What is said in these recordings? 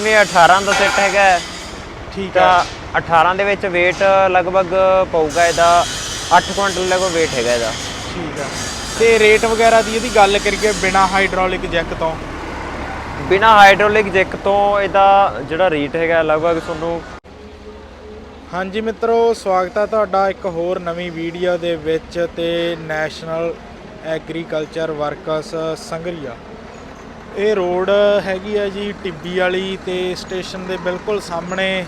ਜਿਵੇਂ 18 ਦਾ ਸੈੱਟ ਹੈਗਾ ਠੀਕ ਹੈ। ਤਾਂ 18 ਦੇ ਵਿੱਚ weight ਲਗਭਗ ਪਊਗਾ ਇਹਦਾ 8 ਕੁਇੰਟਲ ਲਗਭਗ weight ਹੈਗਾ ਇਹਦਾ। ਠੀਕ ਹੈ। ਤੇ ਰੇਟ ਵਗੈਰਾ ਦੀ ਇਹਦੀ ਗੱਲ ਕਰੀਏ ਬਿਨਾ ਹਾਈਡ੍ਰੋਲਿਕ ਜੈਕ ਤੋਂ। ਬਿਨਾ ਹਾਈਡ੍ਰੋਲਿਕ ਜੈਕ ਤੋਂ ਇਹਦਾ ਜਿਹੜਾ ਰੇਟ ਹੈਗਾ ਲਗਭਗ ਤੁਹਾਨੂੰ ਹਾਂਜੀ ਮਿੱਤਰੋ ਸਵਾਗਤ ਹੈ ਤੁਹਾਡਾ ਇੱਕ ਹੋਰ ਨਵੀਂ ਵੀਡੀਓ ਦੇ ਵਿੱਚ ਤੇ ਨੈਸ਼ਨਲ ਐਗਰੀਕਲਚਰ ਵਰਕਰਸ ਸੰਗਰੀਆ ਇਹ ਰੋਡ ਹੈਗੀ ਆ ਜੀ ਟਿੱਬੀ ਵਾਲੀ ਤੇ ਸਟੇਸ਼ਨ ਦੇ ਬਿਲਕੁਲ ਸਾਹਮਣੇ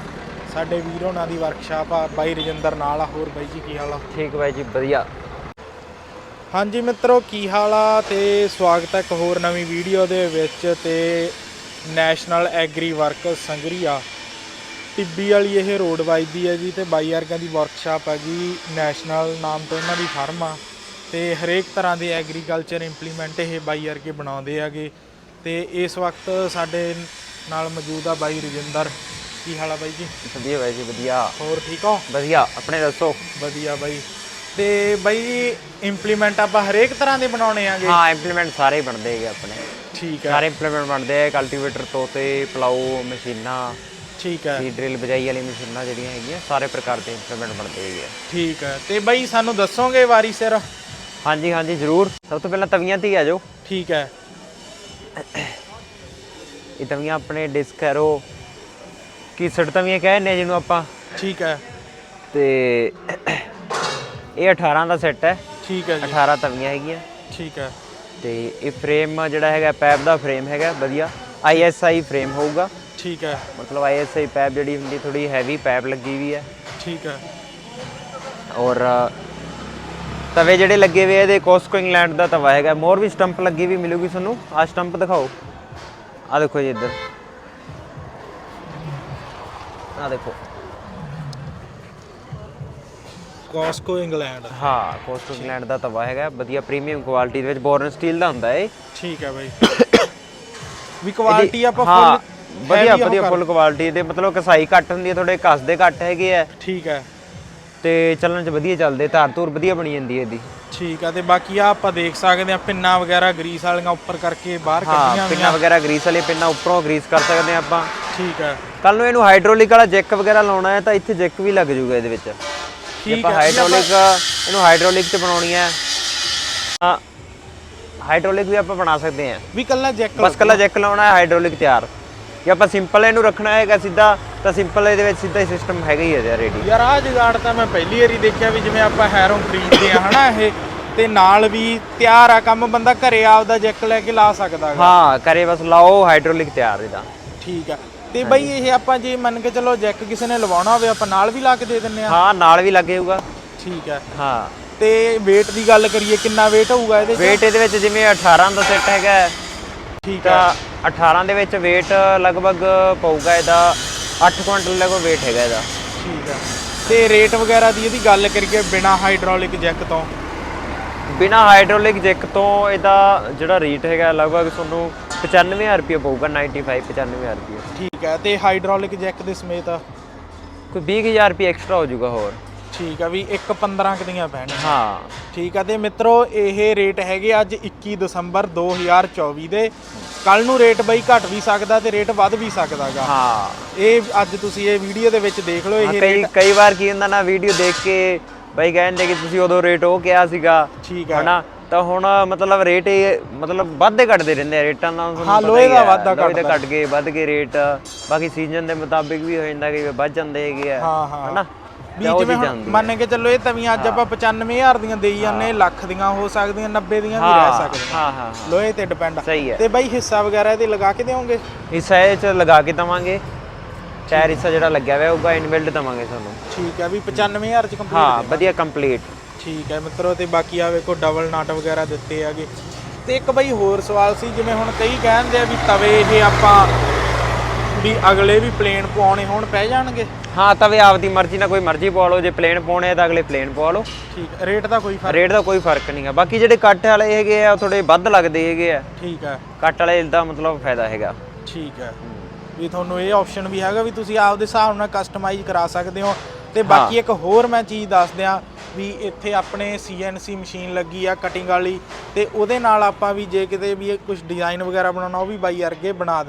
ਸਾਡੇ ਵੀਰ ਹੋਣਾ ਦੀ ਵਰਕਸ਼ਾਪ ਆ ਬਾਈ ਰਜਿੰਦਰ ਨਾਲ ਆ। ਹੋਰ ਬਾਈ ਜੀ ਕੀ ਹਾਲ ਆ? ਠੀਕ ਬਾਈ ਜੀ ਵਧੀਆ। ਹਾਂਜੀ ਮਿੱਤਰੋ ਕੀ ਹਾਲ ਆ? ਤੇ ਸਵਾਗਤ ਹੈ ਇੱਕ ਹੋਰ ਨਵੀਂ ਵੀਡੀਓ ਦੇ ਵਿੱਚ ਤੇ national agri workers Sangaria Tibbi ਵਾਲੀ ਇਹ ਰੋਡ ਵੱਜਦੀ ਹੈ ਜੀ ਤੇ ਬਾਈ ਵਰਗਾਂ ਦੀ ਵਰਕਸ਼ਾਪ ਹੈਗੀ ਨੈਸ਼ਨਲ ਨਾਮ ਤੋਂ ਇਹਨਾਂ ਦੀ ਫਰਮ ਆ। ਤੇ ਹਰੇਕ ਤਰ੍ਹਾਂ ਦੇ ਐਗਰੀਕਲਚਰ ਇੰਪਲੀਮੈਂਟ ਇਹ ਬਾਈ ਵਰਗੇ ਬਣਾਉਂਦੇ ਹੈਗੇ। ਤੇ ਇਸ ਵਕਤ ਸਾਡੇ ਨਾਲ ਮੌਜੂਦ ਆ ਬਾਈ ਰਜਿੰਦਰ। ਕੀ ਹਾਲ ਆ ਬਾਈ ਜੀ? ਵਧੀਆ ਬਾਈ ਜੀ ਵਧੀਆ। ਹੋਰ ਠੀਕ ਹੋ? ਵਧੀਆ ਆਪਣੇ ਦੱਸੋ? ਵਧੀਆ ਬਾਈ। ਤੇ ਬਾਈ ਇੰਪਲੀਮੈਂਟ ਆਪਾਂ ਹਰੇਕ ਤਰ੍ਹਾਂ ਦੇ ਬਣਾਉਣੇ ਆਗੇ? ਹਾਂ ਇੰਪਲੀਮੈਂਟ ਸਾਰੇ ਬਣਦੇ ਹੈਗੇ ਆਪਣੇ। ਠੀਕ ਹੈ ਸਾਰੇ ਇੰਪਲੀਮੈਂਟ ਬਣਦੇ ਆ ਕਲਟੀਵੇਟਰ ਤੋਤੇ ਪਲਾਊ ਮਸ਼ੀਨਾਂ ਠੀਕ ਹੈ ਸੀ ਡਰਿਲ ਬਜਾਈ ਵਾਲੀ ਮਸ਼ੀਨਾਂ ਜਿਹੜੀਆਂ ਹੈਗੀਆਂ ਸਾਰੇ ਪ੍ਰਕਾਰ ਦੇ ਇੰਪਲੀਮੈਂਟ ਬਣਦੇ ਹੈਗੇ ਆ। ਠੀਕ ਹੈ ਤੇ ਬਾਈ ਸਾਨੂੰ ਦੱਸੋਗੇ ਵਾਰੀ ਸਿਰ? ਹਾਂਜੀ ਹਾਂਜੀ ਜ਼ਰੂਰ। ਸਭ ਤੋਂ ਪਹਿਲਾਂ ਤਵੀਆਂ ਤੇ ਹੀ ਆ ਜਾਓ। ਠੀਕ ਹੈ ਇਹ ਤਵੀਆਂ ਆਪਣੇ ਡਿਸਕ ਐਰੋ ਕੀਸਟ ਤਵੀਆਂ ਕਹਿੰਦੇ ਨੇ ਜਿਹਨੂੰ ਆਪਾਂ। ਠੀਕ ਹੈ। ਤੇ ਇਹ 18 ਦਾ ਸੈੱਟ ਹੈ। ਠੀਕ ਹੈ ਜੀ। 18 ਤਵੀਆਂ ਹੈਗੀਆਂ। ਠੀਕ ਹੈ। ਤੇ ਇਹ ਫਰੇਮ ਜਿਹੜਾ ਹੈਗਾ ਪੈਪ ਦਾ ਫਰੇਮ ਹੈਗਾ ਵਧੀਆ। ISI ਫਰੇਮ ਹੋਊਗਾ। ਠੀਕ ਹੈ। ਮਤਲਬ ISI ਪੈਪ ਜਿਹੜੀ ਹੁੰਦੀ ਥੋੜੀ ਹੈਵੀ ਪੈਪ ਲੱਗੀ ਵੀ ਹੈ। ਠੀਕ ਹੈ। ਔਰ ਤਵੇ ਜਿਹੜੇ ਲੱਗੇ ਹੋਏ ਆ ਇਹਦੇ ਕੋਸਕੋ ਇੰਗਲੈਂਡ ਦਾ ਤਵਾ ਹੈਗਾ। ਮੋਰ ਵੀ ਸਟੰਪ ਲੱਗੀ ਵੀ ਮਿਲੂਗੀ ਤੁਹਾਨੂੰ। ਆ ਸਟੰਪ ਦਿਖਾਓ। ਆ ਦੇਖੋ ਜੀ ਇੱਧਰ। ਆ ਦੇਖੋ। Costco England. ਹਾਂ ਕੋਸਕੋ ਇੰਗਲੈਂਡ ਦਾ ਤਵਾ ਹੈਗਾ। ਵਧੀਆ ਪ੍ਰੀਮੀਅਮ ਕੁਆਲਿਟੀ ਦੇ ਵਿੱਚ ਬੋਰਨ ਸਟੀਲ ਦਾ ਹੁੰਦਾ ਹੈ ਠੀਕ ਹੈ ਬਾਈ। ਵੀ ਕੁਆਲਿਟੀ ਆਪਾਂ ਫੁੱਲ ਵਧੀਆ ਵਧੀਆ ਫੁੱਲ ਕੁਆਲਿਟੀ ਦੇ। ਮਤਲਬ ਕਸਾਈ ਘੱਟ ਹੁੰਦੀ ਹੈ ਥੋੜੇ ਕੱਸਦੇ ਘੱਟ ਹੈਗੇ ਆ। ਠੀਕ ਹੈ। ਤੇ ਚੱਲਣ ਚ ਵਧੀਆ ਚੱਲਦੇ ਧਾਰ ਧੂਰ ਵਧੀਆ ਬਣੀ ਜਾਂਦੀ ਹੈ ਇਹਦੀ। ਠੀਕ ਹੈ ਤੇ ਬਾਕੀ ਆ ਆਪਾਂ ਦੇਖ ਸਕਦੇ ਆ ਪਿੰਨਾ ਵਗੈਰਾ ਗਰੀਸ ਵਾਲੀਆਂ ਉੱਪਰ ਕਰਕੇ ਬਾਹਰ ਕੱਢੀਆਂ ਹਾਂ ਪਿੰਨਾ ਵਗੈਰਾ ਗਰੀਸ ਵਾਲੇ ਪਿੰਨਾ ਉੱਪਰੋਂ ਗਰੀਸ ਕਰ ਸਕਦੇ ਆ ਆਪਾਂ। ਠੀਕ ਹੈ ਕੱਲ ਨੂੰ ਇਹਨੂੰ ਹਾਈਡ੍ਰੋਲਿਕ ਵਾਲਾ ਜੈਕ ਵਗੈਰਾ ਲਾਉਣਾ ਹੈ ਤਾਂ ਇੱਥੇ ਜੈਕ ਵੀ ਲੱਗ ਜਾਊਗਾ ਇਹਦੇ ਵਿੱਚ। ਜੇ ਠੀਕ ਆਪਾਂ ਹੈ ਹਾਈਡ੍ਰੋਲਿਕ ਇਹਨੂੰ ਹਾਈਡ੍ਰੋਲਿਕ ਤੇ ਬਣਾਉਣੀ ਹੈ ਤਾਂ ਹਾਈਡ੍ਰੋਲਿਕ ਵੀ ਆਪਾਂ ਬਣਾ ਸਕਦੇ ਹਾਂ ਵੀ ਕੱਲਾ ਜੈਕ ਬਸ ਕੱਲਾ ਜੈਕ ਲਾਉਣਾ ਹੈ ਹਾਈਡ੍ਰੋਲਿਕ ਤਿਆਰ। ਜੇ ਆਪਾਂ ਸਿੰਪਲ ਇਹਨੂੰ ਰੱਖਣਾ ਹੈਗਾ ਸਿੱਧਾ ਤਾਂ ਸਿੰਪਲ ਇਹਦੇ ਵਿੱਚ ਸਿੱਧਾ ਹੀ ਸਿਸਟਮ ਹੈਗਾ ਹੀ ਹੈ ਰੈਡੀ ਯਾਰ ਆ ਜੁਗਾੜ ਤਾਂ ਮੈਂ ਪਹਿਲੀ ਵਾਰੀ ਦੇਖਿਆ ਵੀ ਜਿਵੇਂ ਆਪਾਂ ਹੈਰੋਂ ਖਰੀਦਦੇ ਆ ਹਨਾ ਇਹ? ਤੇ ਨਾਲ ਵੀ ਤਿਆਰ ਆ ਕੰਮ ਬੰਦਾ ਘਰੇ ਆਪਦਾ ਜੈਕ ਲੈ ਕੇ ਲਾ ਸਕਦਾ ਹੈਗਾ। ਹਾਂ ਕਰੇ ਬਸ ਲਾਓ ਹਾਈਡ੍ਰੋਲਿਕ ਤਿਆਰ ਇਹਦਾ। ਠੀਕ ਆ। ਤੇ ਬਈ ਇਹ ਆਪਾਂ ਜੇ ਮੰਨ ਕੇ ਚਲੋ ਜੈਕ ਕਿਸੇ ਨੇ ਲਵਾਉਣਾ ਹੋਵੇ ਆਪਾਂ ਨਾਲ ਵੀ ਲਾ ਕੇ ਦੇ ਦਿੰਨੇ ਆ? ਹਾਂ ਨਾਲ ਵੀ ਲੱਗੇਗਾ ਠੀਕ ਆ। ਹਾਂ। ਤੇ weight ਦੀ ਗੱਲ ਕਰੀਏ ਕਿੰਨਾ weight ਹੋਊਗਾ ਇਹਦੇ 'ਚ? weight ਇਹਦੇ ਵਿੱਚ ਜਿਵੇਂ 18 ਦਾ ਸੈੱਟ ਹੈਗਾ। ਹੈ, ਠੀਕ ਆ। ਤਾਂ 18 ਦੇ ਵਿੱਚ weight ਲਗਭਗ ਪਊਗਾ ਇਹਦਾ 8 ਕੁਇੰਟਲ ਲਗਭਗ weight ਹੈਗਾ ਇਹਦਾ। ਠੀਕ ਆ। ਤੇ ਰੇਟ ਵਗੈਰਾ ਦੀ ਇਹਦੀ ਗੱਲ ਕਰੀਏ ਬਿਨਾ ਹਾਈਡ੍ਰੋਲਿਕ ਜੈਕ ਤੋਂ? ਬਿਨਾ ਹਾਈਡ੍ਰੋਲਿਕ ਜੈਕ ਤੋਂ ਇਹਦਾ ਜਿਹੜਾ ਰੇਟ ਹੈਗਾ ਲਗਭਗ ਤੁਹਾਨੂੰ 95000 ਰੁਪਏ ਪਊਗਾ 95 95000 ਰੁਪਏ। ਠੀਕ ਆ ਤੇ ਹਾਈਡ੍ਰੋਲਿਕ ਜੈਕ ਦੇ ਸਮੇਤ? ਕੋਈ 20000 ਰੁਪਏ ਐਕਸਟਰਾ ਹੋ ਜਾਊਗਾ ਹੋਰ। ਠੀਕ ਆ ਵੀ ਇੱਕ 15 ਕੁ ਦੀਆਂ ਪੈਣੀਆਂ। ਹਾਂ। ਠੀਕ ਆ ਤੇ ਮਿੱਤਰੋ ਇਹ ਰੇਟ ਹੈਗੇ ਅੱਜ 21 ਦਸੰਬਰ 2024 ਦੇ। ਕੱਲ ਨੂੰ ਰੇਟ ਬਈ ਘਟ ਵੀ ਸਕਦਾ ਤੇ ਰੇਟ ਵੱਧ ਵੀ ਸਕਦਾਗਾ। ਹਾਂ। ਇਹ ਅੱਜ ਤੁਸੀਂ ਇਹ ਵੀਡੀਓ ਦੇ ਵਿੱਚ ਦੇਖ ਲਓ ਇਹ ਕਈ ਰੇਟ ਕਈ ਵਾਰ ਕੀ ਹੁੰਦਾ ਨਾ ਵੀਡੀਓ ਦੇਖ ਕੇ ਬਈ ਕਹਿੰਦੇ ਕਿ ਤੁਸੀਂ ਉਦੋਂ ਰੇਟ ਉਹ ਕਿਹਾ ਸੀਗਾ ਠੀਕ ਆ। ਹਨਾ? ਤਾਂ ਹੁਣ ਮਤਲਬ ਰੇਟ ਇਹ ਮਤਲਬ ਵੱਧਦੇ ਘਟਦੇ ਰਹਿੰਦੇ ਆ ਰੇਟਾਂ ਦਾ ਤੁਹਾਨੂੰ ਹਾਂ, ਪਤਾ ਲੋਹੇ ਹੀ ਦਾ ਹੈ, ਵਾਧਾ ਲੋਹੇ ਦੇ ਘੱਟਦਾ। ਘਟ ਗਏ ਵੱਧ ਗਏ ਰੇਟ। ਬਾਕੀ ਸੀਜ਼ਨ ਦੇ ਮੁਤਾਬਿਕ ਵੀ ਹੋ ਜਾਂਦਾ ਕਿ ਵੱਧ ਜਾਂਦੇ ਹੈਗੇ ਆ ਹਾਂ ਹਾਂ। ਹਨਾ? ਵੀ ਉਹ ਜਿਵੇਂ ਚੀਜ਼ਾਂ ਹੁਣ ਹੁੰਦੀਆਂ। ਮੰਨ ਕੇ ਚੱਲੋ ਇਹ ਤਵੀਆਂ ਅੱਜ ਆਪਾਂ 95000 ਦੀਆਂ ਦੇਈ ਜਾਂਦੇ ਲੱਖ ਦੀਆਂ ਹੋ ਸਕਦੀਆਂ 90 ਦੀਆਂ ਵੀ ਰਹਿ ਹਾਂ ਸਕਦੀਆਂ ਹਾਂ ਹਾਂ। ਹਾਂ। ਲੋਹੇ ਤੇ ਡਿਪੈਂਡ ਸਹੀ ਹੈ। ਤੇ ਬਾਈ ਹਿੱਸਾ ਵਗੈਰਾ ਇਹਦੇ ਲਗਾ ਕੇ ਦਿਓਗੇ? ਇਸ ਸਾਈਜ਼ ਚ ਲਗਾ ਕੇ ਦਵਾਂਗੇ। ਟਾਇਰ ਹਿੱਸਾ ਜਿਹੜਾ ਲੱਗਿਆ ਹੋਇਆ ਹੋਊਗਾ ਇਨਬਿਲਡ ਦਵਾਂਗੇ ਤੁਹਾਨੂੰ। ਠੀਕ ਹੈ ਵੀ 95000 ਚ ਕੰਪਲੀਟ ਹਾਂ ਵਧੀਆ ਕੰਪਲੀਟ ਠੀਕ ਹੈ ਮਿੱਤਰੋ ਤੇ ਬਾਕੀ ਆ ਵੇਖੋ ਡਬਲ ਨਟ ਵਗੈਰਾ ਦਿੱਤੇ ਹੈਗੇ। ਤੇ ਇੱਕ ਬਈ ਹੋਰ ਸਵਾਲ ਸੀ ਜਿਵੇਂ ਹੁਣ ਕਈ ਕਹਿੰਦੇ ਆ ਵੀ ਤਵੇ ਇਹ ਆਪਾਂ ਵੀ ਅਗਲੇ ਵੀ ਪਲੇਨ ਪਵਾਉਣੇ ਹੋਣ ਪੈ ਜਾਣਗੇ? ਹਾਂ ਤਵੇ ਆਪਦੀ ਮਰਜ਼ੀ ਨਾਲ ਕੋਈ ਮਰਜ਼ੀ ਪਵਾ ਲਓ ਜੇ ਪਲੇਨ ਪਾਉਣੇ ਆ ਤਾਂ ਅਗਲੇ ਪਲੇਨ ਪਵਾ ਲਓ। ਠੀਕ ਰੇਟ ਦਾ ਕੋਈ ਫ਼ਰਕ ਰੇਟ ਦਾ ਕੋਈ ਫ਼ਰਕ ਨਹੀਂਗਾ ਬਾਕੀ ਜਿਹੜੇ ਕੱਟ ਵਾਲੇ ਹੈਗੇ ਆ ਥੋੜੇ ਵੱਧ ਲੱਗਦੇ ਹੈਗੇ ਆ। ਠੀਕ ਹੈ ਕੱਟ ਵਾਲੇ ਦਾ ਮਤਲਬ ਫਾਇਦਾ ਹੈਗਾ। ਠੀਕ ਹੈ ਵੀ ਤੁਹਾਨੂੰ ਇਹ ਆਪਸ਼ਨ ਵੀ ਹੈਗਾ ਵੀ ਤੁਸੀਂ ਆਪਦੇ ਹਿਸਾਬ ਨਾਲ ਕਸਟਮਾਈਜ਼ ਕਰਾ ਸਕਦੇ ਹੋ। ਤੇ ਬਾਕੀ ਇੱਕ ਹੋਰ ਮੈਂ ਚੀਜ਼ ਦੱਸ ਦਿਆਂ ਵੀ ਇੱਥੇ ਆਪਣੇ CNC ਮਸ਼ੀਨ ਲੱਗੀ ਆ ਕਟਿੰਗ ਵਾਲੀ। ਤੇ ਉਹਦੇ ਨਾਲ ਆਪਾਂ ਵੀ ਜੇ ਕਿਤੇ ਵੀ ਕੁਝ ਡਿਜ਼ਾਈਨ ਵਗੈਰਾ ਬਣਾਉਣਾ ਉਹ ਵੀ ਬਾਈ ਵਰਗੇ ਬਣਾ